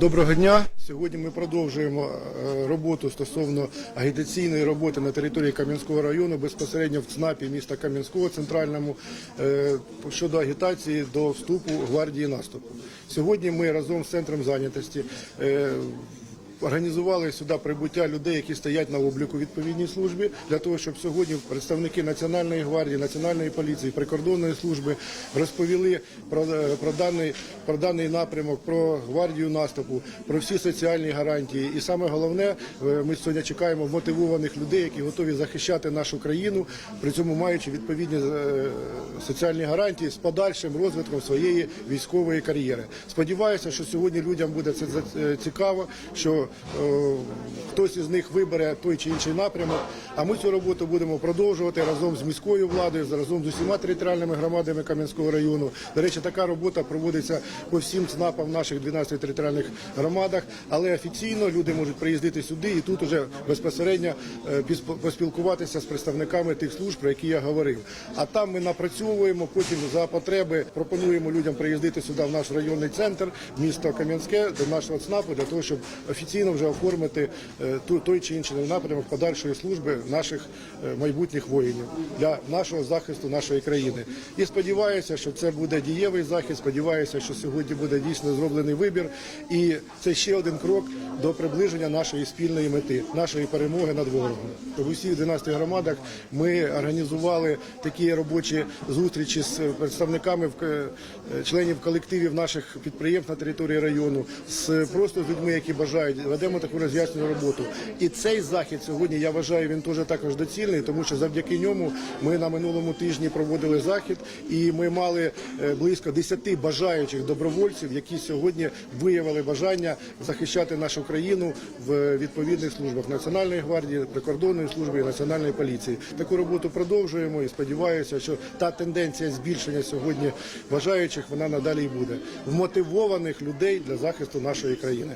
Доброго дня. Сьогодні ми продовжуємо е, роботу стосовно агітаційної роботи на території Кам'янського району, безпосередньо в ЦНАПі міста Кам'янського центральному е, щодо агітації до вступу гвардії наступу. Сьогодні ми разом з центром зайнятості. Організували сюди прибуття людей, які стоять на обліку відповідній службі, для того, щоб сьогодні представники Національної гвардії, Національної поліції, прикордонної служби розповіли про, е, про, даний, про даний напрямок, про гвардію наступу, про всі соціальні гарантії. І саме головне, е, ми сьогодні чекаємо мотивованих людей, які готові захищати нашу країну, при цьому маючи відповідні е, соціальні гарантії з подальшим розвитком своєї військової кар'єри. Сподіваюся, що сьогодні людям буде це цікаво, що е, хтось із них вибере той чи інший напрямок. А ми цю роботу будемо продовжувати разом з міською владою, разом з усіма територіальними громадами Кам'янського району. До речі, така робота проводиться по всім ЦНАПам наших 12 територіальних громадах, але офіційно люди можуть приїздити сюди і тут уже безпосередньо е, поспілкуватися з представниками тих служб, про які я говорив. А там ми напрацьовуємо, потім за потреби пропонуємо людям приїздити сюди в наш районний центр, місто Кам'янське, до нашого ЦНАПу, для того, щоб офіційно вже оформити е, той чи інший напрямок подальшої служби наших е, майбутніх воїнів для нашого захисту нашої країни. І сподіваюся, що це буде дієвий захід. Сподіваюся, що сьогодні буде дійсно зроблений вибір, і це ще один крок до приближення нашої спільної мети, нашої перемоги над ворогом. В усіх 12 громадах ми організували такі робочі зустрічі з представниками е, членів колективів наших підприємств на території району, з просто з людьми, які бажають. Ведемо таку роз'яснювальну роботу. І цей захід сьогодні я вважаю, він теж також доцільний, тому що завдяки ньому ми на минулому тижні проводили захід, і ми мали е, близько 10 бажаючих добровольців, які сьогодні виявили бажання захищати нашу країну в відповідних службах Національної гвардії, прикордонної служби і національної поліції. Таку роботу продовжуємо і сподіваюся, що та тенденція збільшення сьогодні бажаючих вона надалі й буде вмотивованих людей для захисту нашої країни.